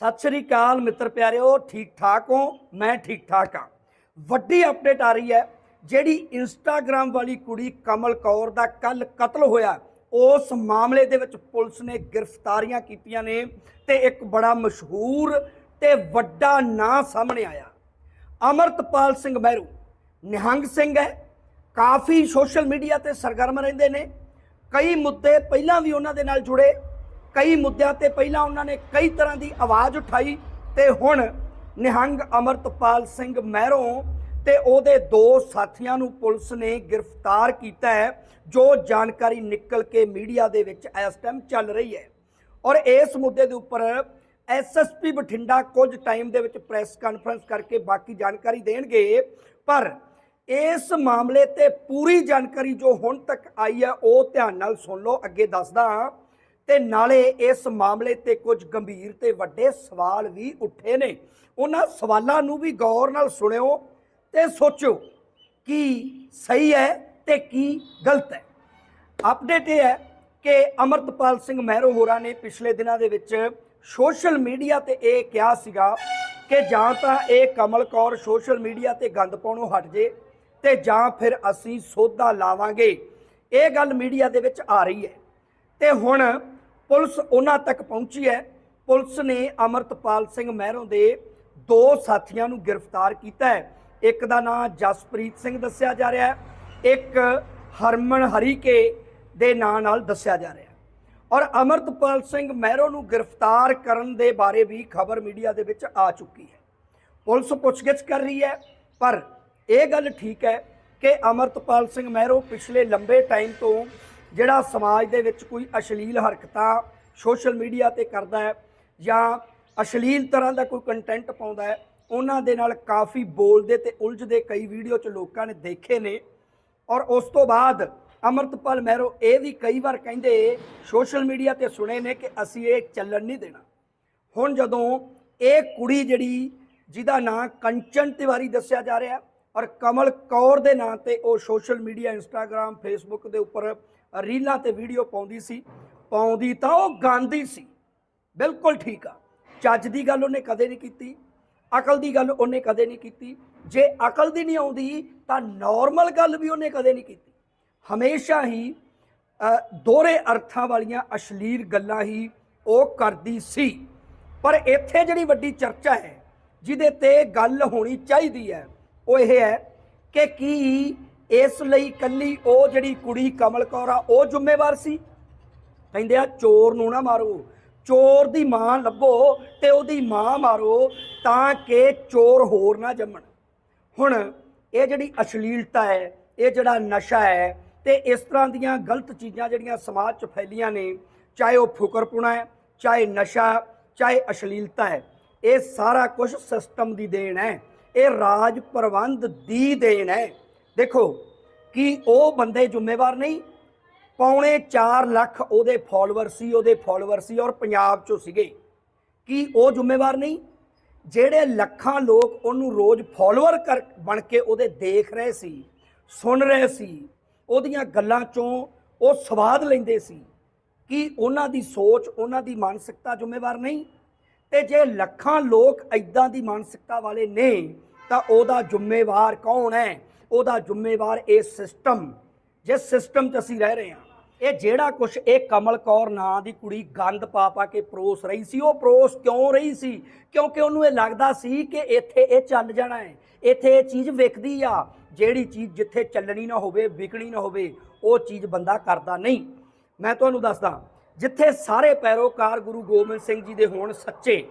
ਸਤਿ ਸ੍ਰੀ ਅਕਾਲ ਮਿੱਤਰ ਪਿਆਰਿਓ, ਠੀਕ ਠਾਕ ਹੋ? ਮੈਂ ਠੀਕ ਠਾਕ ਹਾਂ। ਵੱਡੀ ਅਪਡੇਟ ਆ ਰਹੀ ਹੈ, ਜਿਹੜੀ ਇੰਸਟਾਗ੍ਰam ਵਾਲੀ ਕੁੜੀ ਕਮਲ ਕੌਰ ਦਾ ਕੱਲ ਕਤਲ ਹੋਇਆ। ਉਸ ਮਾਮਲੇ ਦੇ ਵਿੱਚ ਪੁਲਿਸ ਨੇ ਗ੍ਰਿਫਤਾਰੀਆਂ ਕੀਤੀਆਂ ਨੇ ਤੇ ਇੱਕ ਬੜਾ ਮਸ਼ਹੂਰ ਤੇ ਵੱਡਾ ਨਾਂ ਸਾਹਮਣੇ ਆਇਆ। ਅਮਰਤਪਾਲ ਸਿੰਘ ਮਹਿਰੂ, ਨਿਹੰਗ ਸਿੰਘ ਹੈ। ਕਾਫੀ ਸੋਸ਼ਲ ਮੀਡੀਆ ਤੇ ਸਰਗਰਮ ਰਹਿੰਦੇ ਨੇ। ਕਈ ਮੁੱਦੇ ਪਹਿਲਾਂ ਵੀ ਉਹਨਾਂ ਦੇ ਨਾਲ ਜੁੜੇ। ਕਈ ਮੁੱਦਿਆਂ ਤੇ ਪਹਿਲਾਂ ਉਹਨਾਂ ਨੇ ਕਈ ਤਰ੍ਹਾਂ ਦੀ ਆਵਾਜ਼ ਉਠਾਈ ਤੇ ਹੁਣ ਨਿਹੰਗ ਅਮਰਤਪਾਲ ਸਿੰਘ ਮਹਿਰੋਂ ਤੇ ਉਹਦੇ ਦੋ ਸਾਥੀਆਂ ਨੂੰ ਪੁਲਿਸ ਨੇ ਗ੍ਰਿਫਤਾਰ ਕੀਤਾ ਹੈ, ਜੋ ਜਾਣਕਾਰੀ ਨਿਕਲ ਕੇ ਮੀਡੀਆ ਦੇ ਵਿੱਚ ਇਸ ਟਾਈਮ ਚੱਲ ਰਹੀ ਹੈ। ਔਰ ਇਸ ਮੁੱਦੇ ਦੇ ਉੱਪਰ ਐਸਐਸਪੀ ਬਠਿੰਡਾ ਕੁਝ ਟਾਈਮ ਦੇ ਵਿੱਚ ਪ੍ਰੈਸ ਕਾਨਫਰੰਸ ਕਰਕੇ ਬਾਕੀ ਜਾਣਕਾਰੀ ਦੇਣਗੇ, ਪਰ ਇਸ ਮਾਮਲੇ ਤੇ ਪੂਰੀ ਜਾਣਕਾਰੀ ਜੋ ਹੁਣ ਤੱਕ ਆਈ ਹੈ, ਉਹ ਧਿਆਨ ਨਾਲ ਸੁਣ ਲਓ। ਅੱਗੇ ਦੱਸਦਾ ਹਾਂ ਤੇ ਨਾਲੇ ਇਸ ਮਾਮਲੇ ਤੇ ਕੁਝ ਗੰਭੀਰ ਤੇ ਵੱਡੇ ਸਵਾਲ ਵੀ ਉੱਠੇ ਨੇ। ਉਹਨਾਂ ਸਵਾਲਾਂ ਨੂੰ ਵੀ ਗੌਰ ਨਾਲ ਸੁਣਿਓ ਤੇ ਸੋਚੋ ਕੀ ਸਹੀ ਹੈ ਤੇ ਕੀ ਗਲਤ ਹੈ। ਅਪਡੇਟ ਇਹ ਹੈ ਕਿ ਅਮਰਤਪਾਲ ਸਿੰਘ ਮਹਿਰੋ ਹੋਰਾਂ ਨੇ ਪਿਛਲੇ ਦਿਨਾਂ ਦੇ ਵਿੱਚ ਸੋਸ਼ਲ ਮੀਡੀਆ ਤੇ ਇਹ ਕਿਹਾ ਸੀਗਾ ਕਿ ਜਾਂ ਤਾਂ ਇਹ ਕਮਲ ਕੌਰ ਸੋਸ਼ਲ ਮੀਡੀਆ ਤੇ ਗੰਦ ਪਾਉਣੋਂ ਹਟ ਜੇ ਤੇ ਜਾਂ ਫਿਰ ਅਸੀਂ ਸੋਧਾ ਲਾਵਾਂਗੇ। ਇਹ ਗੱਲ ਮੀਡੀਆ ਦੇ ਵਿੱਚ ਆ ਰਹੀ ਹੈ। ਤੇ ਹੁਣ ਪੁਲਿਸ ਉਹਨਾਂ ਤੱਕ ਪਹੁੰਚੀ ਹੈ। ਪੁਲਿਸ ਨੇ ਅਮਰਤਪਾਲ ਸਿੰਘ ਮਹਿਰੋਂ ਦੇ ਦੋ ਸਾਥੀਆਂ ਨੂੰ ਗ੍ਰਿਫਤਾਰ ਕੀਤਾ ਹੈ। ਇੱਕ ਦਾ ਨਾਮ ਜਸਪ੍ਰੀਤ ਸਿੰਘ ਦੱਸਿਆ ਜਾ ਰਿਹਾ ਹੈ। ਇੱਕ ਹਰਮਨ ਹਰੀਕੇ ਦੇ ਨਾਂ ਨਾਲ ਦੱਸਿਆ ਜਾ ਰਿਹਾ ਹੈ। ਔਰ ਅਮਰਤਪਾਲ ਸਿੰਘ ਮਹਿਰੋ ਨੂੰ ਗ੍ਰਿਫਤਾਰ ਕਰਨ ਦੇ ਬਾਰੇ ਵੀ ਖਬਰ ਮੀਡੀਆ ਦੇ ਵਿੱਚ ਆ ਚੁੱਕੀ ਹੈ। ਪੁਲਿਸ ਪੁੱਛਗਿੱਛ ਕਰ ਰਹੀ ਹੈ, ਪਰ ਇਹ ਗੱਲ ਠੀਕ ਹੈ ਕਿ ਅਮਰਤਪਾਲ ਸਿੰਘ ਮਹਿਰੋ ਪਿਛਲੇ ਲੰਬੇ ਟਾਈਮ ਤੋਂ ਜਿਹੜਾ ਸਮਾਜ ਦੇ ਵਿੱਚ ਕੋਈ ਅਸ਼ਲੀਲ ਹਰਕਤਾਂ ਸੋਸ਼ਲ ਮੀਡੀਆ ਤੇ ਕਰਦਾ ਹੈ ਜਾਂ ਅਸ਼ਲੀਲ ਤਰ੍ਹਾਂ ਦਾ ਕੋਈ ਕੰਟੈਂਟ ਪਾਉਂਦਾ ਹੈ, ਉਹਨਾਂ ਦੇ ਨਾਲ ਕਾਫੀ ਬੋਲਦੇ ਤੇ ਉਲਝਦੇ ਕਈ ਵੀਡੀਓ 'ਚ ਲੋਕਾਂ ਨੇ ਦੇਖੇ ਨੇ। ਔਰ ਉਸ ਤੋਂ ਬਾਅਦ ਅਮਰਤਪਾਲ ਮਹਿਰੋ ਇਹ ਵੀ ਕਈ ਵਾਰ ਕਹਿੰਦੇ ਸੋਸ਼ਲ ਮੀਡੀਆ ਤੇ ਸੁਣੇ ਨੇ ਕਿ ਅਸੀਂ ਇਹ ਚੱਲਣ ਨਹੀਂ ਦੇਣਾ। ਹੁਣ ਜਦੋਂ ਇਹ ਕੁੜੀ ਜਿਹੜੀ ਜਿਹਦਾ ਨਾਂ ਕੰਚਨ ਤਿਵਾਰੀ ਦੱਸਿਆ ਜਾ ਰਿਹਾ ਔਰ ਕਮਲ ਕੌਰ ਦੇ ਨਾਂ ਤੇ ਉਹ ਸੋਸ਼ਲ ਮੀਡੀਆ ਇੰਸਟਾਗ੍ਰam ਫੇਸਬੁੱਕ ਦੇ ਉੱਪਰ ਰੀਲਾਂ ਤੇ ਵੀਡੀਓ ਪਾਉਂਦੀ ਸੀ, ਪਾਉਂਦੀ ਤਾਂ ਉਹ ਗਾਂਦੀ ਸੀ। ਬਿਲਕੁਲ ਠੀਕ ਆ। ਚੱਜ ਦੀ ਗੱਲ ਉਹਨੇ ਕਦੇ ਨਹੀਂ ਕੀਤੀ, ਅਕਲ ਦੀ ਗੱਲ ਉਹਨੇ ਕਦੇ ਨਹੀਂ ਕੀਤੀ। ਜੇ ਅਕਲ ਦੀ ਨਹੀਂ ਆਉਂਦੀ, ਤਾਂ ਨਾਰਮਲ ਗੱਲ ਵੀ ਉਹਨੇ ਕਦੇ ਨਹੀਂ ਕੀਤੀ। ਹਮੇਸ਼ਾ ਹੀ ਦੋਹਰੇ ਅਰਥਾਂ ਵਾਲੀਆਂ ਅਸ਼ਲੀਲ ਗੱਲਾਂ ਹੀ ਉਹ ਕਰਦੀ ਸੀ। ਪਰ ਇੱਥੇ ਜਿਹੜੀ ਵੱਡੀ ਚਰਚਾ ਹੈ, ਜਿਹਦੇ ਤੇ ਗੱਲ ਹੋਣੀ ਚਾਹੀਦੀ ਹੈ, ਉਹ ਇਹ ਹੈ ਕਿ ਕੀ ਇਸ ਲਈ ਕੱਲੀ ਉਹ ਜਿਹੜੀ ਕੁੜੀ ਕਮਲ ਕੌਰ ਆ, ਉਹ ਜ਼ਿੰਮੇਵਾਰ ਸੀ। ਕਹਿੰਦੇ ਆ, ਚੋਰ ਨੂੰ ਨਾ ਮਾਰੋ। ਚੋਰ ਦੀ ਮਾਂ ਲੱਭੋ ਤੇ ਉਹਦੀ ਮਾਂ ਮਾਰੋ ਤਾਂ ਕਿ ਚੋਰ ਹੋਰ ਨਾ ਜੰਮਣ। ਹੁਣ ਇਹ ਜਿਹੜੀ ਅਸ਼ਲੀਲਤਾ ਹੈ, ਇਹ ਜਿਹੜਾ ਨਸ਼ਾ ਹੈ ਤੇ ਇਸ ਤਰ੍ਹਾਂ ਦੀਆਂ ਗਲਤ ਚੀਜ਼ਾਂ ਜਿਹੜੀਆਂ ਸਮਾਜ 'ਚ ਫੈਲੀਆਂ ਨੇ, ਚਾਹੇ ਉਹ ਫੁਕਰਪੁਣਾ ਹੈ, ਚਾਹੇ ਨਸ਼ਾ, ਚਾਹੇ ਅਸ਼ਲੀਲਤਾ ਹੈ, ਇਹ ਸਾਰਾ ਕੁਝ ਸਿਸਟਮ ਦੀ ਦੇਣ ਹੈ। ਇਹ ਰਾਜ ਪ੍ਰਬੰਧ ਦੀ ਦੇਣ ਹੈ। ਦੇਖੋ, ਕਿ ਉਹ ਬੰਦੇ ਜ਼ਿੰਮੇਵਾਰ ਨਹੀਂ? ਪੌਣੇ 4 ਲੱਖ ਉਹਦੇ ਫਾਲੋਅਰ ਸੀ, ਉਹਦੇ ਫਾਲੋਅਰ ਸੀ ਔਰ ਪੰਜਾਬ 'ਚੋਂ ਸੀਗੇ। ਕੀ ਉਹ ਜ਼ਿੰਮੇਵਾਰ ਨਹੀਂ? ਜਿਹੜੇ ਲੱਖਾਂ ਲੋਕ ਉਹਨੂੰ ਰੋਜ਼ ਫਾਲੋਅਰ ਕਰ, ਬਣ ਕੇ ਉਹਦੇ ਦੇਖ ਰਹੇ ਸੀ, ਸੁਣ ਰਹੇ ਸੀ, ਉਹਦੀਆਂ ਗੱਲਾਂ 'ਚੋਂ ਉਹ ਸਵਾਦ ਲੈਂਦੇ ਸੀ, ਕੀ ਉਹਨਾਂ ਦੀ ਸੋਚ, ਉਹਨਾਂ ਦੀ ਮਾਨਸਿਕਤਾ ਜ਼ਿੰਮੇਵਾਰ ਨਹੀਂ? ਤੇ ਜੇ ਲੱਖਾਂ ਲੋਕ ਐਦਾਂ ਦੀ ਮਾਨਸਿਕਤਾ ਵਾਲੇ ਨੇ, ਤਾਂ ਉਹਦਾ ਜ਼ਿੰਮੇਵਾਰ ਕੌਣ ਹੈ? ਉਹਦਾ ਜ਼ਿੰਮੇਵਾਰ ਇਹ ਸਿਸਟਮ ਜਿਸ ਸਿਸਟਮ 'ਚ ਅਸੀਂ ਰਹਿ ਰਹੇ ਹਾਂ, ਇਹ ਜਿਹੜਾ ਕੁਛ ਇਹ ਕਮਲ ਕੌਰ ਨਾਂ ਦੀ ਕੁੜੀ ਗੰਦ ਪਾ ਪਾ ਕੇ ਪਰੋਸ ਰਹੀ ਸੀ, ਉਹ ਪਰੋਸ ਕਿਉਂ ਰਹੀ ਸੀ? ਕਿਉਂਕਿ ਉਹਨੂੰ ਇਹ ਲੱਗਦਾ ਸੀ ਕਿ ਇੱਥੇ ਇਹ ਚੱਲ ਜਾਣਾ ਹੈ, ਇੱਥੇ ਇਹ ਚੀਜ਼ ਵਿਕਦੀ ਆ, ਜਿਹੜੀ ਚੀਜ਼ ਜਿੱਥੇ ਚੱਲਣੀ ਨਾ ਹੋਵੇ, ਵਿਕਣੀ ਨਾ ਹੋਵੇ, ਉਹ ਚੀਜ਼ ਬੰਦਾ ਕਰਦਾ ਨਹੀਂ। ਮੈਂ ਤੁਹਾਨੂੰ ਦੱਸਦਾ, ਜਿੱਥੇ ਸਾਰੇ ਪੈਰੋਕਾਰ ਗੁਰੂ ਗੋਬਿੰਦ ਸਿੰਘ ਜੀ ਦੇ ਹੋਣ ਸੱਚੇ,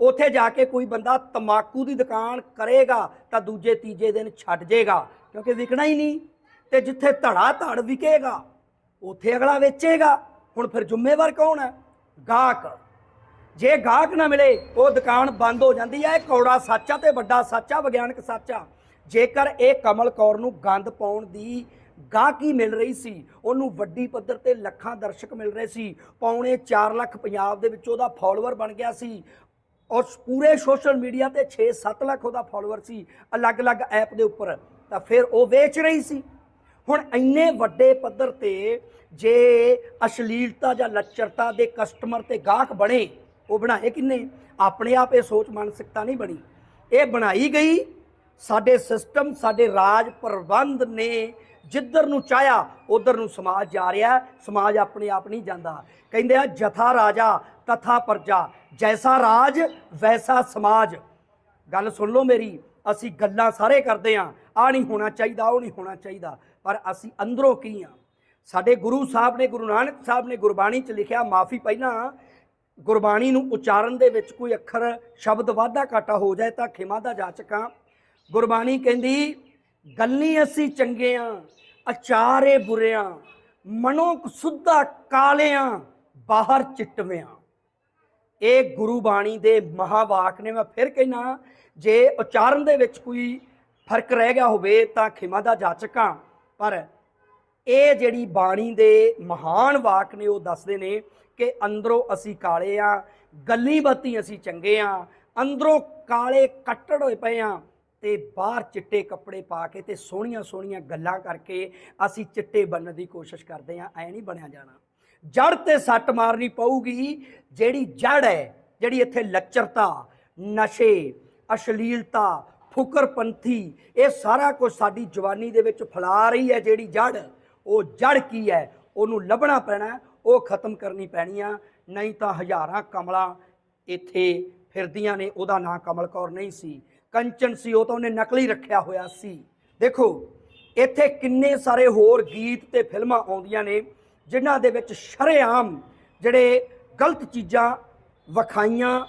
ਉਥੇ ਜਾ ਕੇ ਕੋਈ ਬੰਦਾ ਤਮਾਕੂ ਦੀ ਦੁਕਾਨ ਕਰੇਗਾ ਤਾਂ ਦੂਜੇ ਤੀਜੇ ਦਿਨ ਛੱਡ ਜਾਏਗਾ ਕਿਉਂਕਿ ਵਿਕਣਾ ਹੀ ਨਹੀਂ। ਤੇ ਜਿੱਥੇ ਧੜਾ ਧੜ ਵਿਕੇਗਾ, ਉੱਥੇ ਅਗਲਾ ਵੇਚੇਗਾ। ਹੁਣ ਫਿਰ ਜ਼ਿੰਮੇਵਾਰ ਕੌਣ ਹੈ? ਗਾਹਕ। ਜੇ ਗਾਹਕ ਨਾ ਮਿਲੇ, ਉਹ ਦੁਕਾਨ ਬੰਦ ਹੋ ਜਾਂਦੀ ਹੈ। ਇਹ ਕੌੜਾ ਸੱਚਾ ਤੇ ਵੱਡਾ ਸੱਚਾ ਵਿਗਿਆਨਕ ਸੱਚਾ ਜੇਕਰ ਇਹ ਕਮਲ ਕੌਰ ਨੂੰ ਗੰਦ ਪਾਉਣ ਦੀ ਗਾਹਕੀ ਮਿਲ ਰਹੀ ਸੀ, ਉਹਨੂੰ ਵੱਡੀ ਪੱਧਰ ਤੇ ਲੱਖਾਂ ਦਰਸ਼ਕ ਮਿਲ ਰਹੇ ਸੀ, ਪੌਣੇ 4 ਲੱਖ ਪੰਜਾਬ ਦੇ ਵਿੱਚ ਉਹਦਾ ਫਾਲੋਅਰ ਬਣ ਗਿਆ ਸੀ, ਔਰ ਪੂਰੇ ਸੋਸ਼ਲ ਮੀਡੀਆ ਤੇ 6-7 ਲੱਖ ਉਹਦਾ ਫਾਲੋਅਰ ਸੀ, ਅਲੱਗ-ਅਲੱਗ ਐਪ ਦੇ ਉੱਪਰ। ਤਾਂ ਫਿਰ ਉਹ ਵੇਚ ਰਹੀ ਸੀ। ਹੁਣ ਇੰਨੇ ਵੱਡੇ ਪੱਧਰ ਤੇ ਜੇ ਅਸ਼ਲੀਲਤਾ ਜਾਂ ਲੱਚਰਤਾ ਦੇ ਕਸਟਮਰ ਤੇ ਗਾਹਕ ਬਣੇ, ਉਹ ਬਣਾਏ ਕਿੰਨੇ? ਆਪਣੇ ਆਪ ਇਹ ਸੋਚ ਮਾਨਸਿਕਤਾ ਨਹੀਂ ਬਣੀ। ਇਹ ਬਣਾਈ ਗਈ, ਸਾਡੇ ਸਿਸਟਮ ਸਾਡੇ ਰਾਜ ਪ੍ਰਬੰਧ ਨੇ ਜਿੱਧਰ ਨੂੰ ਚਾਹਿਆ, ਉਧਰ ਨੂੰ ਸਮਾਜ ਜਾ ਰਿਹਾ, ਸਮਾਜ ਆਪਣੇ ਆਪ ਨਹੀਂ ਜਾਂਦਾ। ਕਹਿੰਦੇ ਆ, ਜਥਾ ਰਾਜਾ ਤਥਾ ਪ੍ਰਜਾ, ਜੈਸਾ ਰਾਜ, ਵੈਸਾ ਸਮਾਜ। ਗੱਲ ਸੁਣ ਲਓ ਮੇਰੀ, ਅਸੀਂ ਗੱਲਾਂ ਸਾਰੇ ਕਰਦੇ ਆਂ ਆ ਨਹੀਂ ਹੋਣਾ ਚਾਹੀਦਾ, ਉਹ ਨਹੀਂ ਹੋਣਾ ਚਾਹੀਦਾ, ਪਰ ਅਸੀਂ ਅੰਦਰੋਂ ਕੀ ਆ? ਸਾਡੇ ਗੁਰੂ ਸਾਹਿਬ ਨੇ, ਗੁਰੂ ਨਾਨਕ ਸਾਹਿਬ ਨੇ ਗੁਰਬਾਣੀ 'ਚ ਲਿਖਿਆ, ਮਾਫੀ ਪਹਿਲਾਂ, ਗੁਰਬਾਣੀ ਨੂੰ ਉਚਾਰਨ ਦੇ ਵਿੱਚ ਕੋਈ ਅੱਖਰ, ਸ਼ਬਦ ਵਾਧਾ ਘਾਟਾ ਹੋ ਜਾਏ ਤਾਂ ਖਿਮਾ ਦਾ ਜਾਚਕਾਂ ਗੁਰਬਾਣੀ ਕਹਿੰਦੀ, ਗੱਲੀ ਅਸੀਂ ਚੰਗੇ ਚੰਗਿਆਂ ਅਚਾਰੇ ਬੁਰੇ ਬੁਰਿਆਂ ਮਨੋਂ ਸੁੱਧਾ ਕਾਲਿਆਂ ਬਾਹਰ ਚਿੱਟਵਿਆਂ ਇਹ ਗੁਰੂ ਬਾਣੀ ਦੇ ਮਹਾਵਾਕ ਨੇ। ਮੈਂ ਫਿਰ ਕਹਿਣਾ ਜੇ ਉਚਾਰਨ ਦੇ ਵਿੱਚ ਕੋਈ ਫ਼ਰਕ ਰਹਿ ਗਿਆ ਹੋਵੇ ਤਾਂ ਖਿਮਾ ਦਾ ਜਾਚਕਾਂ ਪਰ ਇਹ ਜਿਹੜੀ ਬਾਣੀ ਦੇ ਮਹਾਨ ਵਾਕ ਨੇ, ਉਹ ਦੱਸਦੇ ਨੇ ਕਿ ਅੰਦਰੋਂ ਅਸੀਂ ਕਾਲੇ ਆ ਗੱਲੀ ਬੱਤੀ ਅਸੀਂ ਚੰਗੇ ਆ ਅੰਦਰੋਂ ਕਾਲੇ ਕੱਟੜ ਹੋਏ ਪਏ ਆ ਤੇ ਬਾਹਰ ਚਿੱਟੇ ਕੱਪੜੇ ਪਾ ਕੇ ਤੇ ਸੋਹਣੀਆਂ ਸੋਹਣੀਆਂ ਗੱਲਾਂ ਕਰਕੇ ਅਸੀਂ ਚਿੱਟੇ ਬਣਨ ਦੀ ਕੋਸ਼ਿਸ਼ ਕਰਦੇ ਆ ਐ ਨਹੀਂ ਬਣਿਆ ਜਾਣਾ। ਜੜ ਤੇ ਸੱਟ ਮਾਰਨੀ ਪਊਗੀ। ਜਿਹੜੀ ਜੜ ਹੈ, ਜਿਹੜੀ ਇੱਥੇ ਲੱਚਰਤਾ, ਨਸ਼ੇ, ਅਸ਼ਲੀਲਤਾ, ਫੁਕਰਪੰਥੀ, ਇਹ ਸਾਰਾ ਕੁਝ ਸਾਡੀ ਜਵਾਨੀ ਦੇ ਵਿੱਚ ਫੈਲਾ ਰਹੀ ਹੈ ਜਿਹੜੀ ਜੜ। ਉਹ ਜੜ ਕੀ ਹੈ? ਉਹਨੂੰ ਲੱਭਣਾ ਪੈਣਾ, ਉਹ ਖਤਮ ਕਰਨੀ ਪੈਣੀ ਆ। ਨਹੀਂ ਤਾਂ ਹਜ਼ਾਰਾਂ ਕਮਲਾਂ ਇੱਥੇ ਫਿਰਦੀਆਂ ਨੇ, ਉਹਦਾ ਨਾਂ ਕਮਲ ਕੌਰ ਨਹੀਂ ਸੀ। ਕੰਚਨ ਸੀ, ਉਹ ਤਾਂ ਉਹਨੇ ਨਕਲੀ ਰੱਖਿਆ ਹੋਇਆ ਸੀ। ਦੇਖੋ, ਇੱਥੇ ਕਿੰਨੇ ਸਾਰੇ ਹੋਰ ਗੀਤ ਤੇ ਫਿਲਮਾਂ ਆਉਂਦੀਆਂ ਨੇ। ਜਿਨ੍ਹਾਂ ਦੇ ਵਿੱਚ ਸ਼ਰੇਆਮ ਜਿਹੜੇ ਗਲਤ ਚੀਜ਼ਾਂ ਵਿਖਾਈਆਂ,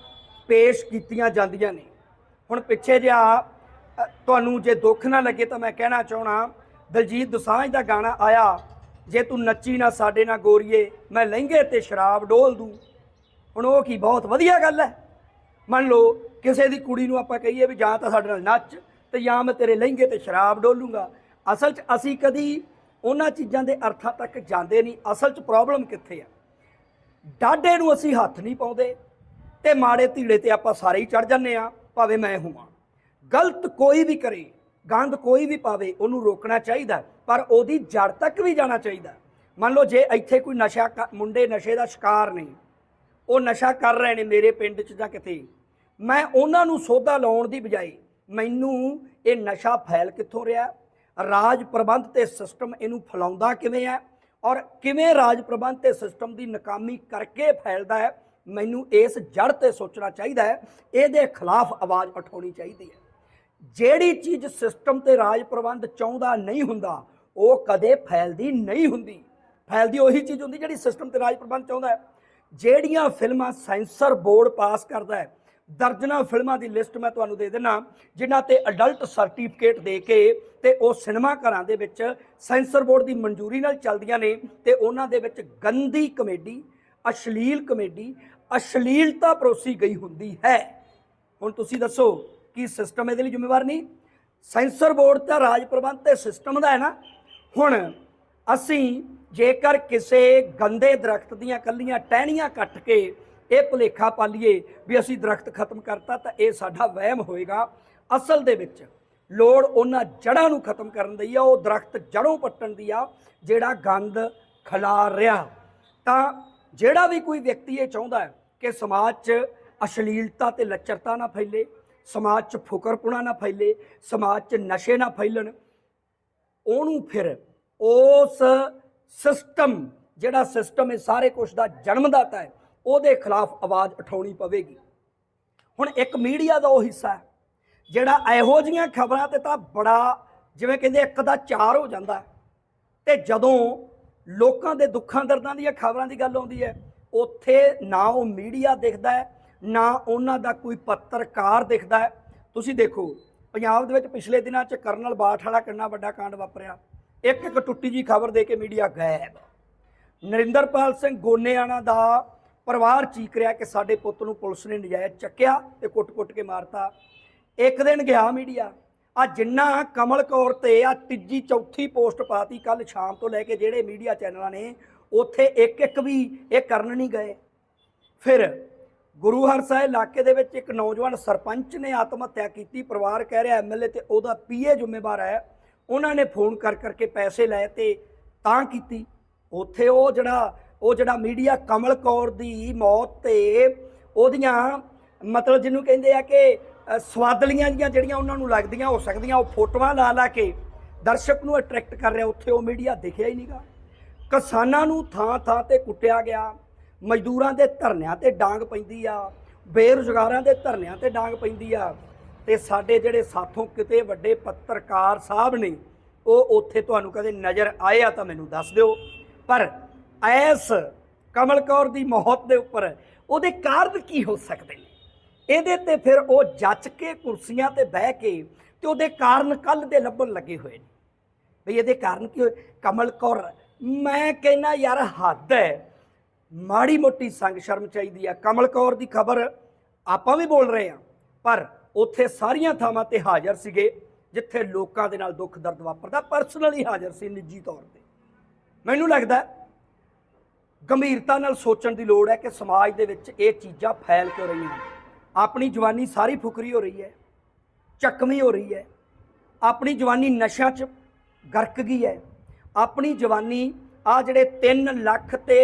ਪੇਸ਼ ਕੀਤੀਆਂ ਜਾਂਦੀਆਂ ਨੇ। ਹੁਣ ਪਿੱਛੇ ਜਿਹਾ ਤੁਹਾਨੂੰ ਜੇ ਦੁੱਖ ਨਾ ਲੱਗੇ ਤਾਂ ਮੈਂ ਕਹਿਣਾ ਚਾਹਣਾ ਦਲਜੀਤ ਦੋਸਾਂਝ ਦਾ ਗਾਣਾ ਆਇਆ, ਜੇ ਤੂੰ ਨੱਚੀ ਨਾ ਸਾਡੇ ਨਾਲ ਗੋਰੀਏ, ਮੈਂ ਲਹਿੰਗੇ ਤੇ ਸ਼ਰਾਬ ਡੋਲ ਦੂੰ। ਹੁਣ ਉਹ ਕੀ ਬਹੁਤ ਵਧੀਆ ਗੱਲ ਹੈ। ਮੰਨ ਲਓ, ਕਿਸੇ ਦੀ ਕੁੜੀ ਨੂੰ ਆਪਾਂ ਕਹੀਏ ਵੀ ਜਾਂ ਤਾਂ ਸਾਡੇ ਨਾਲ ਨੱਚ ਤੇ ਜਾਂ ਮੈਂ ਤੇਰੇ ਲਹਿੰਗੇ ਤੇ ਸ਼ਰਾਬ ਡੋਲੂੰਗਾ। ਅਸਲ 'ਚ ਅਸੀਂ ਕਦੀ ਉਹਨਾਂ ਚੀਜ਼ਾਂ ਦੇ ਅਰਥਾਂ ਤੱਕ ਜਾਂਦੇ ਨਹੀਂ। ਅਸਲ 'ਚ ਪ੍ਰੋਬਲਮ ਕਿੱਥੇ ਆ? ਡਾਢੇ ਨੂੰ ਅਸੀਂ ਹੱਥ ਨਹੀਂ ਪਾਉਂਦੇ ਤੇ ਮਾੜੇ ਧੀੜੇ ਤੇ ਆਪਾਂ ਸਾਰੇ ਹੀ ਚੜ ਜਾਂਦੇ ਆ ਭਾਵੇਂ ਮੈਂ ਹੋਵਾਂ। ਗਲਤ ਕੋਈ ਵੀ ਕਰੇ, ਗੰਦ ਕੋਈ ਵੀ ਪਾਵੇ, ਉਹਨੂੰ ਰੋਕਣਾ ਚਾਹੀਦਾ ਪਰ ਉਹਦੀ ਜੜ ਤੱਕ ਵੀ ਜਾਣਾ ਚਾਹੀਦਾ ਮੰਨ ਲਓ ਜੇ ਇੱਥੇ ਕੋਈ ਨਸ਼ਾ ਕ- ਮੁੰਡੇ ਨਸ਼ੇ ਦਾ ਸ਼ਿਕਾਰ ਨਹੀਂ ਉਹ ਨਸ਼ਾ ਕਰ ਰਹੇ ਨੇ ਮੇਰੇ ਪਿੰਡ 'ਚ ਜਾਂ ਕਿਤੇ, ਮੈਂ ਉਹਨਾਂ ਨੂੰ ਸੋਧਾ ਲਾਉਣ ਦੀ ਬਜਾਏ ਮੈਨੂੰ ਇਹ ਨਸ਼ਾ ਫੈਲ ਕਿੱਥੋਂ ਰਿਹਾ? ਰਾਜ ਪ੍ਰਬੰਧ ਤੇ ਸਿਸਟਮ ਇਹਨੂੰ ਫੈਲਾਉਂਦਾ ਕਿਵੇਂ ਹੈ ਔਰ ਕਿਵੇਂ ਰਾਜ ਪ੍ਰਬੰਧ ਤੇ ਸਿਸਟਮ ਦੀ ਨਾਕਾਮੀ ਕਰਕੇ ਫੈਲਦਾ ਹੈ, ਮੈਨੂੰ ਇਸ ਜੜ ਤੇ ਸੋਚਣਾ ਚਾਹੀਦਾ ਹੈ, ਇਹਦੇ ਖਿਲਾਫ ਆਵਾਜ਼ ਉਠਾਉਣੀ ਚਾਹੀਦੀ ਹੈ। ਜਿਹੜੀ ਚੀਜ਼ ਸਿਸਟਮ ਤੇ ਰਾਜ ਪ੍ਰਬੰਧ ਚਾਹੁੰਦਾ ਨਹੀਂ ਹੁੰਦਾ, ਉਹ ਕਦੇ ਫੈਲਦੀ ਨਹੀਂ ਹੁੰਦੀ। ਫੈਲਦੀ ਉਹੀ ਚੀਜ਼ ਹੁੰਦੀ ਜਿਹੜੀ ਸਿਸਟਮ ਤੇ ਰਾਜ ਪ੍ਰਬੰਧ ਚਾਹੁੰਦਾ ਹੈ। ਜਿਹੜੀਆਂ ਫਿਲਮਾਂ ਸੈਂਸਰ ਬੋਰਡ ਪਾਸ ਕਰਦਾ ਹੈ ਦਰਜਨਾਂ ਫਿਲਮਾਂ ਦੀ ਲਿਸਟ ਮੈਂ ਤੁਹਾਨੂੰ ਦੇ ਦਿੰਨਾ, ਜਿਨ੍ਹਾਂ ਤੇ ਅਡਲਟ ਸਰਟੀਫਿਕੇਟ ਦੇ ਕੇ ਤੇ ਉਹ ਸਿਨੇਮਾ ਘਰਾਂ ਦੇ ਵਿੱਚ ਸੈਂਸਰ ਬੋਰਡ ਦੀ ਮਨਜ਼ੂਰੀ ਨਾਲ ਚੱਲਦੀਆਂ ਨੇ ਤੇ ਉਹਨਾਂ ਦੇ ਵਿੱਚ ਗੰਦੀ ਕਮੇਡੀ ਅਸ਼ਲੀਲ ਕਮੇਡੀ ਅਸ਼ਲੀਲਤਾ ਪਰੋਸੀ ਗਈ ਹੁੰਦੀ ਹੈ। ਹੁਣ ਤੁਸੀਂ ਦੱਸੋ, ਕੀ ਸਿਸਟਮ ਇਹਦੇ ਲਈ ਜ਼ਿੰਮੇਵਾਰ ਨਹੀਂ? ਸੈਂਸਰ ਬੋਰਡ ਤਾਂ ਰਾਜ ਪ੍ਰਬੰਧ ਤੇ ਸਿਸਟਮ ਦਾ ਹੈ ਨਾ। ਹੁਣ ਅਸੀਂ ਜੇਕਰ ਕਿਸੇ ਗੰਦੇ ਦਰਖਤ ਦੀਆਂ ਕੱਲੀਆਂ ਟਹਿਣੀਆਂ ਕੱਟ ਕੇ ਇਹ ਭੁਲੇਖਾ ਪਾਲੀਏ ਵੀ ਅਸੀਂ ਦਰਖਤ ਖਤਮ ਕਰਤਾ ਤਾਂ ਇਹ ਸਾਡਾ ਵਹਿਮ ਹੋਏਗਾ। ਅਸਲ ਦੇ ਵਿੱਚ ਲੋੜ ਉਹਨਾਂ ਜੜ੍ਹਾਂ ਨੂੰ ਖਤਮ ਕਰਨ ਦੀ ਆ, ਉਹ ਦਰਖਤ ਜੜੋਂ ਪੱਟਣ ਦੀ ਆ, ਜਿਹੜਾ ਗੰਦ ਖਿਲਾਰ ਰਿਹਾ। ਤਾਂ ਜਿਹੜਾ ਵੀ ਕੋਈ ਵਿਅਕਤੀ ਇਹ ਚਾਹੁੰਦਾ ਹੈ ਕਿ ਸਮਾਜ 'ਚ ਅਸ਼ਲੀਲਤਾ ਤੇ ਲੱਚਰਤਾ ਨਾ ਫੈਲੇ, ਸਮਾਜ 'ਚ ਫੁਕਰਪੁਣਾ ਨਾ ਫੈਲੇ, ਸਮਾਜ 'ਚ ਨਸ਼ੇ ਨਾ ਫੈਲਣ, ਉਹਨੂੰ ਫਿਰ ਉਸ ਸਿਸਟਮ ਜਿਹੜਾ ਸਿਸਟਮ ਇਹ ਸਾਰੇ ਕੁਝ ਦਾ ਜਨਮਦਾਤਾ ਹੈ ਉਹਦੇ ਖਿਲਾਫ ਆਵਾਜ਼ ਉਠਾਉਣੀ ਪਵੇਗੀ। ਹੁਣ ਇੱਕ ਮੀਡੀਆ ਦਾ ਉਹ ਹਿੱਸਾ ਹੈ, ਜਿਹੜਾ ਇਹੋ ਜੀਆਂ ਖਬਰਾਂ ਤੇ ਤਾਂ ਬੜਾ, ਜਿਵੇਂ ਕਹਿੰਦੇ ਇੱਕ ਦਾ ਚਾਰ ਹੋ ਜਾਂਦਾ ਹੈ। ਤੇ ਜਦੋਂ ਲੋਕਾਂ ਦੇ ਦੁੱਖਾਂ ਦਰਦਾਂ ਦੀਆਂ ਖਬਰਾਂ ਦੀ ਗੱਲ ਆਉਂਦੀ ਹੈ, ਉੱਥੇ ਨਾ ਉਹ ਮੀਡੀਆ ਦਿਖਦਾ ਹੈ, ਨਾ ਉਹਨਾਂ ਦਾ ਕੋਈ ਪੱਤਰਕਾਰ ਦਿਖਦਾ ਹੈ। ਤੁਸੀਂ ਦੇਖੋ, ਪੰਜਾਬ ਦੇ ਵਿੱਚ ਪਿਛਲੇ ਦਿਨਾਂ 'ਚ ਕਰਨਲ ਬਾਠ ਵਾਲਾ ਕਿੰਨਾ ਵੱਡਾ ਕਾਂਡ ਵਾਪਰਿਆ। ਇੱਕ ਇੱਕ ਟੁੱਟੀ ਜੀ ਖਬਰ ਦੇ ਕੇ ਮੀਡੀਆ ਗਾਇਬ। ਨਰਿੰਦਰਪਾਲ ਸਿੰਘ ਗੋਨੇਆਣਾ ਦਾ ਪਰਿਵਾਰ ਚੀਕ ਰਿਹਾ ਕਿ ਸਾਡੇ ਪੁੱਤ ਨੂੰ ਪੁਲਿਸ ਨੇ ਨਜਾਇਜ਼ ਚੱਕਿਆ ਤੇ ਕੁੱਟ-ਕੁੱਟ ਕੇ ਮਾਰਤਾ। ਇੱਕ ਦਿਨ ਗਿਆ ਮੀਡੀਆ, ਆ ਜਿੰਨਾ ਕਮਲ ਕੌਰ ਤੇ ਆ ਤੀਜੀ, ਚੌਥੀ ਪੋਸਟ ਪਾਤੀ ਕੱਲ ਸ਼ਾਮ ਤੋਂ ਲੈ ਕੇ ਜਿਹੜੇ ਮੀਡੀਆ ਚੈਨਲਾਂ ਨੇ, ਉੱਥੇ ਇੱਕ ਇੱਕ ਵੀ ਇਹ ਕਰਨ ਨਹੀਂ ਗਏ। ਫਿਰ ਗੁਰੂ ਹਰਸਾਏ ਇਲਾਕੇ ਦੇ ਵਿੱਚ ਇੱਕ ਨੌਜਵਾਨ ਸਰਪੰਚ ਨੇ ਆਤਮ ਹੱਤਿਆ ਕੀਤੀ, ਪਰਿਵਾਰ ਕਹਿ ਰਿਹਾ ਐਮਐਲਏ ਤੇ ਉਹਦਾ ਪੀਏ ਜ਼ਿੰਮੇਵਾਰ ਹੈ। ਉਹਨਾਂ ਨੇ ਫੋਨ ਕਰ ਕਰਕੇ ਪੈਸੇ ਲਏ ਤੇ ਤਾਂ ਕੀਤੀ। ਉੱਥੇ ਉਹ ਜਿਹੜਾ ਉਹ ਜਿਹੜਾ ਮੀਡੀਆ ਕਮਲ ਕੌਰ ਦੀ ਮੌਤ ਤੇ ਉਹਦੀਆਂ ਮਤਲਬ ਜਿਹਨੂੰ ਕਹਿੰਦੇ ਆ ਕਿ ਅ, ਸਵਾਦਲੀਆਂ ਜੀਆਂ ਜਿਹੜੀਆਂ ਉਹਨਾਂ ਨੂੰ ਲੱਗਦੀਆਂ ਹੋ ਸਕਦੀਆਂ ਉਹ ਫੋਟੋਆਂ ਲਾ ਲਾ ਕੇ ਦਰਸ਼ਕ ਨੂੰ ਅਟਰੈਕਟ ਕਰ ਰਿਹਾ। ਉੱਥੇ ਉਹ ਮੀਡੀਆ ਦਿਖਿਆ ਹੀ ਨਹੀਂਗਾ ਕਿਸਾਨਾਂ ਨੂੰ ਥਾਂ ਥਾਂ ਤੇ ਕੁੱਟਿਆ ਗਿਆ। ਮਜ਼ਦੂਰਾਂ ਦੇ ਧਰਨਿਆਂ ਤੇ ਡਾਂਗ ਪੈਂਦੀ ਆ। ਬੇਰੁਜ਼ਗਾਰਾਂ ਦੇ ਧਰਨਿਆਂ ਤੇ ਡਾਂਗ ਪੈਂਦੀ ਆ। ਤੇ ਸਾਡੇ ਜਿਹੜੇ ਸਾਥੋਂ ਕਿਤੇ ਵੱਡੇ ਪੱਤਰਕਾਰ ਸਾਹਿਬ ਨੇ ਉਹ ਉੱਥੇ ਤੁਹਾਨੂੰ ਕਦੇ ਨਜ਼ਰ ਆਏ ਆ ਤਾਂ ਮੈਨੂੰ ਦੱਸ ਦਿਓ। ਪਰ ਐਸ ਕਮਲ ਕੌਰ ਦੀ ਮੌਤ ਦੇ ਉੱਪਰ ਉਹਦੇ ਕਾਰਨ ਕੀ ਹੋ ਸਕਦੇ ਨੇ? ਇਹਦੇ ਤੇ ਫਿਰ ਉਹ ਜੱਜ ਕੇ ਕੁਰਸੀਆਂ ਤੇ ਬਹਿ ਕੇ ਤੇ ਉਹਦੇ ਕਾਰਨ ਕੱਲ ਦੇ ਲੱਭਣ ਲੱਗੇ ਹੋਏ ਨੇ। ਵੀ ਇਹਦੇ ਕਾਰਨ ਕੀ ਹੋਏ? ਕਮਲ ਕੌਰ, ਮੈਂ ਕਹਿੰਨਾ ਯਾਰ ਹੱਦ ਹੈ ਮਾੜੀ ਮੋਟੀ ਸੰਗ ਸ਼ਰਮ ਚਾਹੀਦੀ ਆ। ਕਮਲ ਕੌਰ ਦੀ ਖਬਰ ਆਪਾਂ ਵੀ ਬੋਲ ਰਹੇ ਆ, ਪਰ ਉੱਥੇ ਸਾਰੀਆਂ ਥਾਵਾਂ ਤੇ ਹਾਜ਼ਰ ਸੀਗੇ, ਜਿੱਥੇ ਲੋਕਾਂ ਦੇ ਨਾਲ ਦੁੱਖ ਦਰਦ ਵਾਪਰਦਾ। ਪਰਸਨਲੀ ਹਾਜ਼ਰ ਸੀ ਨਿੱਜੀ ਤੌਰ ਤੇ। ਮੈਨੂੰ ਲੱਗਦਾ ਗੰਭੀਰਤਾ ਨਾਲ ਸੋਚਣ ਦੀ ਲੋੜ ਹੈ ਕਿ ਸਮਾਜ ਦੇ ਵਿੱਚ ਇਹ ਚੀਜ਼ਾਂ ਫੈਲ ਕਿਉਂ ਰਹੀਆਂ ਨੇ ਆਪਣੀ ਜਵਾਨੀ ਸਾਰੀ ਫੁਕਰੀ ਹੋ ਰਹੀ ਹੈ, ਚੱਕਵੀਂ ਹੋ ਰਹੀ ਹੈ। ਆਪਣੀ ਜਵਾਨੀ ਨਸ਼ਿਆਂ 'ਚ ਗਰਕ ਗਈ ਹੈ। ਆਪਣੀ ਜਵਾਨੀ ਆ ਜਿਹੜੇ 3 ਲੱਖ ਤੇ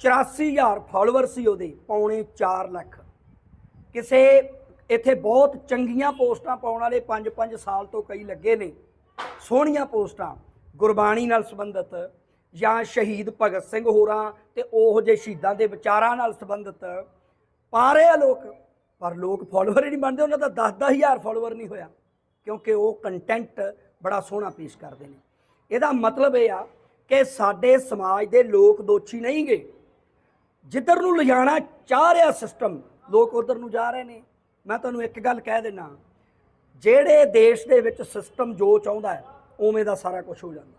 84000 ਫਾਲੋਅਰ ਸੀ ਉਹਦੇ, ਪੌਣੇ 4 ਲੱਖ। ਕਿਸੇ ਇੱਥੇ ਬਹੁਤ ਚੰਗੀਆਂ ਪੋਸਟਾਂ ਪਾਉਣ ਵਾਲੇ 5-5 ਸਾਲ ਤੋਂ ਕਈ ਲੱਗੇ ਨੇ। ਸੋਹਣੀਆਂ ਪੋਸਟਾਂ ਗੁਰਬਾਣੀ ਨਾਲ ਸੰਬੰਧਿਤ ਜਾਂ ਸ਼ਹੀਦ ਭਗਤ ਸਿੰਘ ਹੋਰਾਂ ਤੇ ਉਹੋ ਜਿਹੇ ਸ਼ਹੀਦਾਂ ਦੇ ਵਿਚਾਰਾਂ ਨਾਲ ਸੰਬੰਧਿਤ ਪਾ ਰਹੇ ਆ ਲੋਕ, ਪਰ ਲੋਕ ਫਾਲੋਅਰ ਹੀ ਨਹੀਂ ਬਣਦੇ, ਉਹਨਾਂ ਦਾ 10-10000 ਫਾਲੋਅਰ ਨਹੀਂ ਹੋਇਆ, ਕਿਉਂਕਿ ਉਹ ਕੰਟੈਂਟ ਬੜਾ ਸੋਹਣਾ ਪੇਸ਼ ਕਰਦੇ ਨੇ। ਇਹਦਾ ਮਤਲਬ ਇਹ ਆ ਕਿ ਸਾਡੇ ਸਮਾਜ ਦੇ ਲੋਕ ਦੋਸ਼ੀ ਨਹੀਂਗੇ ਜਿੱਧਰ ਨੂੰ ਲਿਜਾਣਾ ਚਾਹ ਰਿਹਾ ਸਿਸਟਮ ਲੋਕ ਉਧਰ ਨੂੰ ਜਾ ਰਹੇ ਨੇ। ਮੈਂ ਤੁਹਾਨੂੰ ਇੱਕ ਗੱਲ ਕਹਿ ਦੇਣਾ ਜਿਹੜੇ ਦੇਸ਼ ਦੇ ਵਿੱਚ ਸਿਸਟਮ ਜੋ ਚਾਹੁੰਦਾ ਹੈ, ਉਵੇਂ ਦਾ ਸਾਰਾ ਕੁਝ ਹੋ ਜਾਂਦਾ।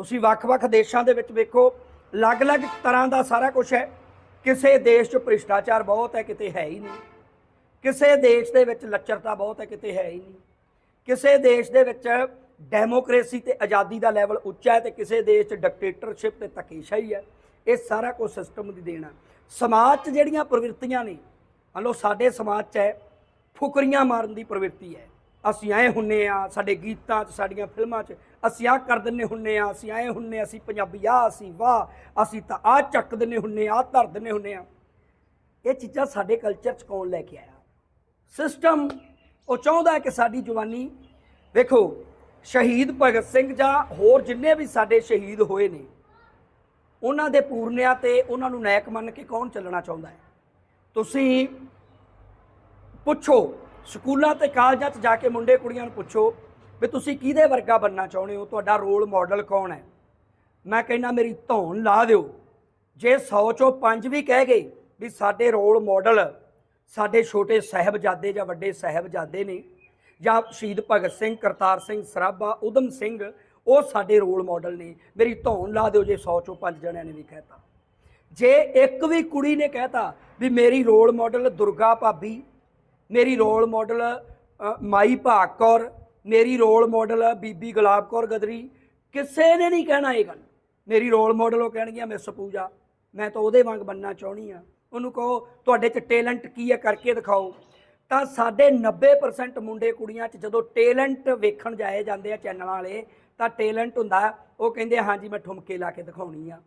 ਤੁਸੀਂ ਵੱਖ-ਵੱਖ ਦੇਸ਼ਾਂ ਦੇ ਵਿੱਚ ਵੇਖੋ, ਅਲੱਗ-ਅਲੱਗ ਤਰ੍ਹਾਂ ਦਾ ਸਾਰਾ ਕੁਝ ਹੈ। ਕਿਸੇ ਦੇਸ਼ 'ਚ ਭ੍ਰਿਸ਼ਟਾਚਾਰ ਬਹੁਤ ਹੈ, ਕਿਤੇ ਹੈ ਹੀ ਨਹੀਂ। ਕਿਸੇ ਦੇਸ਼ ਦੇ ਵਿੱਚ ਲੱਚਰਤਾ ਬਹੁਤ ਹੈ, ਕਿਤੇ ਹੈ ਹੀ ਨਹੀਂ। ਕਿਸੇ ਦੇਸ਼ ਦੇ ਵਿੱਚ ਡੈਮੋਕ੍ਰੇਸੀ ਤੇ ਆਜ਼ਾਦੀ ਦਾ ਲੈਵਲ ਉੱਚਾ ਹੈ ਤੇ ਕਿਸੇ ਦੇਸ਼ 'ਚ ਡਿਕਟੇਟਰਸ਼ਿਪ ਤੇ ਧੱਕੇਸ਼ਾਹੀ ਹੈ। ਇਹ ਸਾਰਾ ਕੁਝ ਸਿਸਟਮ ਦੀ ਦੇਣਾ ਸਮਾਜ 'ਚ ਜਿਹੜੀਆਂ ਪ੍ਰਵਿਰਤੀਆਂ ਨੇ, ਮੰਨ ਲਓ ਸਾਡੇ ਸਮਾਜ 'ਚ ਹੈ, ਫੁਕਰੀਆਂ ਮਾਰਨ ਦੀ ਪ੍ਰਵਿਰਤੀ ਹੈ। ਅਸੀਂ ਐ ਹੁੰਨੇ ਆ ਸਾਡੇ ਗੀਤਾਂ 'ਚ, ਸਾਡੀਆਂ ਫਿਲਮਾਂ 'ਚ। ਅਸੀਂ ਆਹ ਕਰ ਦਿੰਨੇ ਹੁੰਨੇ ਆ, ਅਸੀਂ ਐ ਹੁੰਨੇ ਅਸੀਂ ਪੰਜਾਬੀ ਆ, ਅਸੀਂ ਵਾਹ, ਅਸੀਂ ਤਾਂ ਆਹ ਚੱਕ ਦਿੰਨੇ ਹੁੰਨੇ ਆ ਧਰ ਦਿੰਨੇ ਹੁੰਨੇ ਆ। ਇਹ ਚੀਜ਼ਾਂ ਸਾਡੇ ਕਲਚਰ 'ਚ ਕੌਣ ਲੈ ਕੇ ਆਇਆ? ਸਿਸਟਮ ਉਹ ਚਾਹੁੰਦਾ ਹੈ ਕਿ ਸਾਡੀ ਜਵਾਨੀ, ਵੇਖੋ, ਸ਼ਹੀਦ ਭਗਤ ਸਿੰਘ ਜਾਂ ਹੋਰ ਜਿੰਨੇ ਵੀ ਸਾਡੇ ਸ਼ਹੀਦ ਹੋਏ ਨੇ, ਉਹਨਾਂ ਦੇ ਪੂਰਨਿਆਂ ਤੇ ਉਹਨਾਂ ਨੂੰ ਨਾਇਕ ਮੰਨ ਕੇ ਕੌਣ ਚੱਲਣਾ ਚਾਹੁੰਦਾ ਹੈ? ਤੁਸੀਂ ਪੁੱਛੋ ਸਕੂਲਾਂ ਤੇ ਕਾਲਜਾਂ 'ਚ ਜਾ ਕੇ ਮੁੰਡੇ ਕੁੜੀਆਂ ਨੂੰ ਪੁੱਛੋ ਵੀ ਤੁਸੀਂ ਕਿਹਦੇ ਵਰਗਾ ਬੰਨਣਾ ਚਾਹੁੰਦੇ ਹੋ? ਤੁਹਾਡਾ ਰੋਲ ਮਾਡਲ ਕੌਣ ਹੈ? ਮੈਂ ਕਹਿੰਦਾ, ਮੇਰੀ ਧੌਣ ਲਾ ਦਿਓ। ਜੇ 100 ਚੋਂ 5 ਵੀ ਕਹਿ ਗਏ ਵੀ ਸਾਡੇ ਰੋਲ ਮਾਡਲ ਸਾਡੇ ਛੋਟੇ ਸਾਹਿਬਜ਼ਾਦੇ ਜਾਂ ਵੱਡੇ ਸਾਹਿਬਜ਼ਾਦੇ ਨੇ ਜਾਂ ਸ਼ਹੀਦ ਭਗਤ ਸਿੰਘ, ਕਰਤਾਰ ਸਿੰਘ, ਸਰਾਭਾ ਉਦਮ ਸਿੰਘ, ਉਹ ਸਾਡੇ ਰੋਲ ਮਾਡਲ ਨੇ। ਮੇਰੀ ਧੌਣ ਲਾ ਦਿਓ ਜੇ 100 ਚੋਂ 5 ਜਣਿਆਂ ਨੇ ਵੀ ਕਹਿਤਾ। ਜੇ ਇੱਕ ਵੀ ਕੁੜੀ ਨੇ ਕਹਿਤਾ ਵੀ ਮੇਰੀ ਰੋਲ ਮਾਡਲ ਦੁਰਗਾ ਭਾਬੀ ਮੇਰੀ ਰੋਲ ਮਾਡਲ ਮਾਈ ਭਾਗ ਕੌਰ, ਮੇਰੀ ਰੋਲ ਮਾਡਲ ਬੀਬੀ ਗੁਲਾਬ ਕੌਰ ਗਦਰੀ। ਕਿਸੇ ਨੇ ਨਹੀਂ ਕਹਿਣਾ ਇਹ ਗੱਲ। ਮੇਰੀ ਰੋਲ ਮਾਡਲ ਉਹ ਕਹਿਣਗੀਆਂ, ਮਿਸ ਪੂਜਾ, ਮੈਂ ਤਾਂ ਉਹਦੇ ਵਾਂਗ ਬੰਨਣਾ ਚਾਹਣੀ ਆ ਉਹਨੂੰ ਕਹੋ, ਤੁਹਾਡੇ 'ਚ ਟੈਲੈਂਟ ਕੀ ਹੈ? ਕਰਕੇ ਦਿਖਾਓ। ਤਾਂ ਸਾਡੇ 90% ਮੁੰਡੇ ਕੁੜੀਆਂ 'ਚ ਜਦੋਂ ਟੈਲੈਂਟ ਵੇਖਣ ਜਾਏ ਜਾਂਦੇ ਆ ਚੈਨਲਾਂ ਵਾਲੇ, ਤਾਂ ਟੈਲੈਂਟ ਹੁੰਦਾ, ਉਹ ਕਹਿੰਦੇ ਹਾਂਜੀ, ਮੈਂ ਠੁਮਕੇ ਲਾ ਕੇ ਦਿਖਾਉਣੀ ਆ।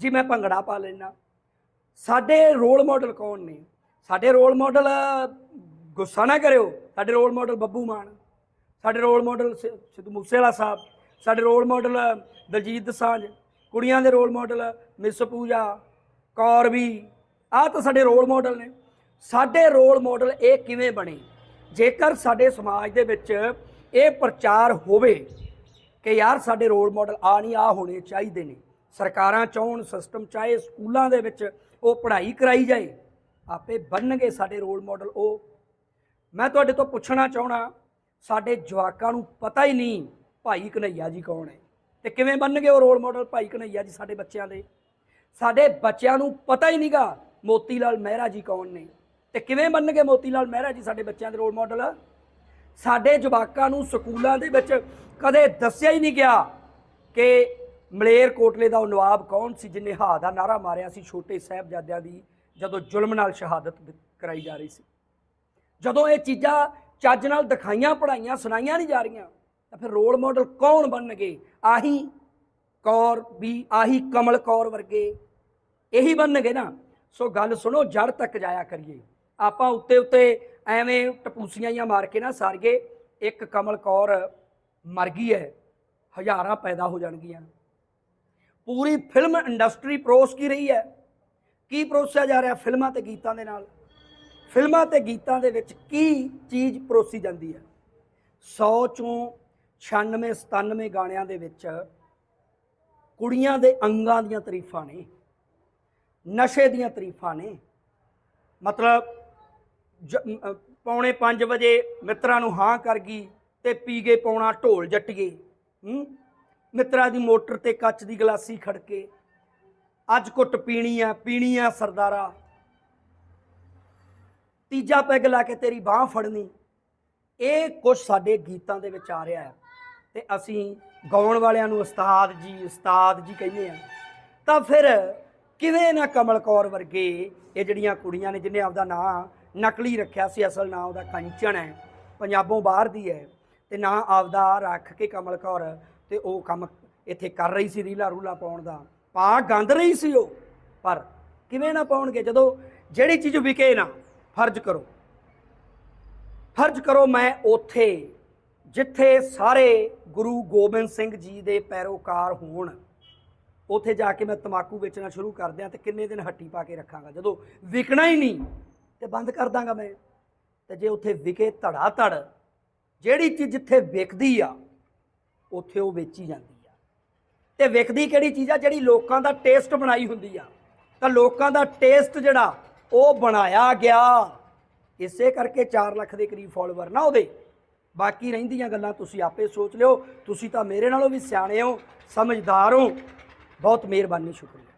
ਜੀ, ਮੈਂ ਭੰਗੜਾ ਪਾ ਲੈਣਾ ਸਾਡੇ ਰੋਲ ਮਾਡਲ ਕੌਣ ਨੇ? ਸਾਡੇ ਰੋਲ ਮਾਡਲ ਗੁੱਸਾ ਨਾ ਕਰਿਓ। ਸਾਡੇ ਰੋਲ ਮਾਡਲ ਬੱਬੂ ਮਾਨ, ਸਾਡੇ ਰੋਲ ਮਾਡਲ ਸ- ਸਿੱਧੂ ਮੂਸੇਵਾਲਾ ਸਾਹਿਬ, ਸਾਡੇ ਰੋਲ ਮਾਡਲ ਦਲਜੀਤ ਦਸਾਂਝ, ਕੁੜੀਆਂ ਦੇ role model miss Pooja Kaur ਵੀ ਆਹ ਤਾਂ ਸਾਡੇ ਰੋਲ ਮਾਡਲ ਨੇ। ਸਾਡੇ ਰੋਲ ਮਾਡਲ ਇਹ ਕਿਵੇਂ ਬਣੇ? ਜੇਕਰ ਸਾਡੇ ਸਮਾਜ ਦੇ ਵਿੱਚ ਇਹ ਪ੍ਰਚਾਰ ਹੋਵੇ ਕਿ ਯਾਰ ਸਾਡੇ ਰੋਲ ਮਾਡਲ ਆ ਨਹੀਂ ਆ ਹੋਣੇ ਚਾਹੀਦੇ ਨੇ, ਸਰਕਾਰਾਂ ਚਾਹਣ ਸਿਸਟਮ ਚਾਹੇ ਸਕੂਲਾਂ ਦੇ ਵਿੱਚ ਉਹ ਪੜ੍ਹਾਈ ਕਰਾਈ ਜਾਏ, ਆਪੇ ਬਣਨਗੇ ਸਾਡੇ ਰੋਲ ਮਾਡਲ ਉਹ। ਮੈਂ ਤੁਹਾਡੇ ਤੋਂ ਪੁੱਛਣਾ ਚਾਹਣਾ ਸਾਡੇ ਜਵਾਕਾਂ ਨੂੰ ਪਤਾ ਹੀ ਨਹੀਂ ਭਾਈ ਕਨਈਆ ਜੀ ਕੌਣ ਹੈ। ਤੇ ਕਿਵੇਂ ਬਣਨਗੇ ਉਹ ਰੋਲ ਮਾਡਲ ਭਾਈ ਕਨਈਆ ਜੀ ਸਾਡੇ ਬੱਚਿਆਂ ਦੇ? ਸਾਡੇ ਬੱਚਿਆਂ ਨੂੰ ਪਤਾ ਹੀ ਨਹੀਂਗਾ ਮੋਤੀ ਲਾਲ ਮਹਿਰਾ ਜੀ ਕੌਣ ਨੇ। ਤੇ ਕਿਵੇਂ ਬਣਨਗੇ ਮੋਤੀ ਲਾਲ ਮਹਿਰਾ ਜੀ ਸਾਡੇ ਬੱਚਿਆਂ ਦੇ ਰੋਲ ਮਾਡਲ ਸਾਡੇ ਜਵਾਕਾਂ ਨੂੰ ਸਕੂਲਾਂ ਦੇ ਵਿੱਚ ਕਦੇ ਦੱਸਿਆ ਹੀ ਨਹੀਂ ਗਿਆ ਕਿ ਮਲੇਰ ਕੋਟਲੇ ਦਾ ਉਹ ਨਵਾਬ ਕੌਣ ਸੀ ਜਿਨੇ ਹਾ ਦਾ ਨਾਰਾ ਮਾਰਿਆ ਸੀ ਛੋਟੇ ਸਾਹਿਬਜ਼ਾਦਿਆਂ ਦੀ, ਜਦੋਂ ਜ਼ੁਲਮ ਨਾਲ ਸ਼ਹਾਦਤ ਦਿ- ਕਰਾਈ ਜਾ ਰਹੀ ਸੀ। ਜਦੋਂ ਇਹ ਚੀਜ਼ਾਂ ਚੱਜ ਨਾਲ ਦਿਖਾਈਆਂ ਪੜਾਈਆਂ ਸੁਣਾਈਆਂ ਨਹੀਂ ਜਾ ਰਹੀਆਂ, ਤਾਂ ਫਿਰ ਰੋਲ ਮਾਡਲ ਕੌਣ ਬਣਨਗੇ? ਆਹੀ ਕੌਰ ਵੀ, ਆਹੀ ਕਮਲ ਕੌਰ ਵਰਗੇ ਇਹੀ ਬਣਨਗੇ ਨਾ। ਸੋ ਗੱਲ ਸੁਣੋ, ਜੜ ਤੱਕ ਜਾਇਆ ਕਰੀਏ। ਆਪਾਂ ਉੱਤੇ ਉੱਤੇ ਐਵੇਂ ਟਪੂਸੀਆਂ ਜਾਂ ਮਾਰ ਕੇ ਨਾ ਸਾਰੀਏ, ਇੱਕ ਕਮਲ ਕੌਰ ਮਰ ਗਈ ਹੈ, ਹਜ਼ਾਰਾਂ ਪੈਦਾ ਹੋ ਜਾਣਗੀਆਂ। ਪੂਰੀ ਫਿਲਮ ਇੰਡਸਟਰੀ ਪਰੋਸ ਕੀ ਰਹੀ ਹੈ? ਕੀ ਪਰੋਸਿਆ ਜਾ ਰਿਹਾ ਫਿਲਮਾਂ ਤੇ ਗੀਤਾਂ ਦੇ ਨਾਲ? ਫਿਲਮਾਂ ਤੇ ਗੀਤਾਂ ਦੇ ਵਿੱਚ ਕੀ ਚੀਜ਼ ਪਰੋਸੀ ਜਾਂਦੀ ਹੈ? 100 ਚੋਂ 96 97 ਗਾਣਿਆਂ ਦੇ ਵਿੱਚ ਕੁੜੀਆਂ ਦੇ ਅੰਗਾਂ ਦੀਆਂ ਤਾਰੀਫਾਂ ਨੇ ਨਸ਼ੇ ਦੀਆਂ ਤਾਰੀਫਾਂ ਨੇ। ਮਤਲਬ ਜ- ਅ, ਪੌਣੇ 5 ਵਜੇ ਮਿੱਤਰਾਂ ਨੂੰ ਹਾਂ ਕਰ ਗਈ ਤੇ ਪੀ ਗਏ ਪੌਣਾ ਢੋਲ ਜੱਟੀਏ ਹੂੰ? ਮਿੱਤਰਾਂ ਦੀ ਮੋਟਰ ਤੇ ਕੱਚ ਦੀ ਗਲਾਸੀ ਖੜਕੇ ਅੱਜ ਕੁੱਟ ਪੀਣੀ ਆ ਪੀਣੀ ਆ ਸਰਦਾਰਾ। ਤੀਜਾ ਪੈਗ ਲਾ ਕੇ ਤੇਰੀ ਬਾਹ ਫੜਨੀ, ਇਹ ਕੁਝ ਸਾਡੇ ਗੀਤਾਂ ਦੇ ਵਿੱਚ ਆ ਰਿਹਾ ਹੈ। ਤੇ ਅਸੀਂ ਗਾਉਣ ਵਾਲਿਆਂ ਨੂੰ ਉਸਤਾਦ ਜੀ ਉਸਤਾਦ ਜੀ ਕਹਿੰਦੇ ਆ, ਤਾਂ ਫਿਰ ਕਿਵੇਂ ਨਾ ਕਮਲ ਕੌਰ ਵਰਗੇ ਇਹ ਜਿਹੜੀਆਂ ਕੁੜੀਆਂ ਨੇ, ਜਿਹਨੇ ਆਪਦਾ ਨਾਂ ਨਕਲੀ ਰੱਖਿਆ ਸੀ, ਅਸਲ ਨਾਂ ਉਹਦਾ ਕੰਚਨ ਹੈ, ਪੰਜਾਬੋਂ ਬਾਹਰ ਦੀ ਹੈ, ਤੇ ਨਾਂ ਆਪਦਾ ਰੱਖ ਕੇ ਕਮਲ ਕੌਰ, ਤੇ ਉਹ ਕੰਮ ਇੱਥੇ ਕਰ ਰਹੀ ਸੀ, ਰੀਲਾ ਰੂਲਾ ਪਾਉਣ ਦਾ। ਪਾ ਗੰਦ ਰਹੀ ਸੀ ਉਹ, ਪਰ ਕਿਵੇਂ ਨਾ ਪਾਉਣਗੇ, ਜਦੋਂ ਜਿਹੜੀ ਚੀਜ਼ ਵਿਕੇ ਨਾ ਫਰਜ਼ ਕਰੋ। ਫਰਜ਼ ਕਰੋ ਮੈਂ ਉਥੇ, ਜਿੱਥੇ ਸਾਰੇ ਗੁਰੂ ਗੋਬਿੰਦ ਸਿੰਘ ਜੀ ਦੇ ਪੈਰੋਕਾਰ ਹੋਣ। ਉਥੇ ਜਾ ਕੇ ਮੈਂ ਤਮਾਕੂ ਵੇਚਣਾ ਸ਼ੁਰੂ ਕਰ ਦਿਆਂ ਤੇ ਕਿੰਨੇ ਦਿਨ ਹੱਟੀ ਪਾ ਕੇ ਰੱਖਾਂਗਾ। ਜਦੋਂ ਵਿਕਣਾ ਹੀ ਨਹੀਂ ਤੇ ਬੰਦ ਕਰ ਦਾਂਗਾ ਮੈਂ। ਤੇ ਜੇ ਉਥੇ ਵਿਕੇ ਧੜਾ ਧੜ ਜਿਹੜੀ ਚੀਜ਼ ਜਿੱਥੇ ਵਿਕਦੀ ਆ, ਉਥੇ ਉਹ ਵੇਚੀ ਜਾਂਦੀ ਆ। ਤੇ ਵਿਕਦੀ ਕਿਹੜੀ ਚੀਜ਼ ਆ? ਜਿਹੜੀ ਲੋਕਾਂ ਦਾ ਟੇਸਟ ਬਣਾਈ ਹੁੰਦੀ ਆ। ਤਾਂ ਲੋਕਾਂ ਦਾ ਟੇਸਟ ਜਿਹੜਾ ਉਹ ਬਣਾਇਆ ਗਿਆ। ਇਸੇ ਕਰਕੇ 4 ਲੱਖ ਦੇ ਕਰੀਬ ਫਾਲੋਅਰ ਨਾ ਉਹਦੇ। ਬਾਕੀ ਰਹਿੰਦੀਆਂ ਗੱਲਾਂ ਤੁਸੀਂ ਆਪੇ ਸੋਚ ਲਿਓ। ਤੁਸੀਂ ਤਾਂ ਮੇਰੇ ਨਾਲੋਂ ਵੀ ਸਿਆਣੇ ਹੋ, ਸਮਝਦਾਰ ਹੋ। ਬਹੁਤ ਮਿਹਰਬਾਨੀ, ਸ਼ੁਕਰੀਆ।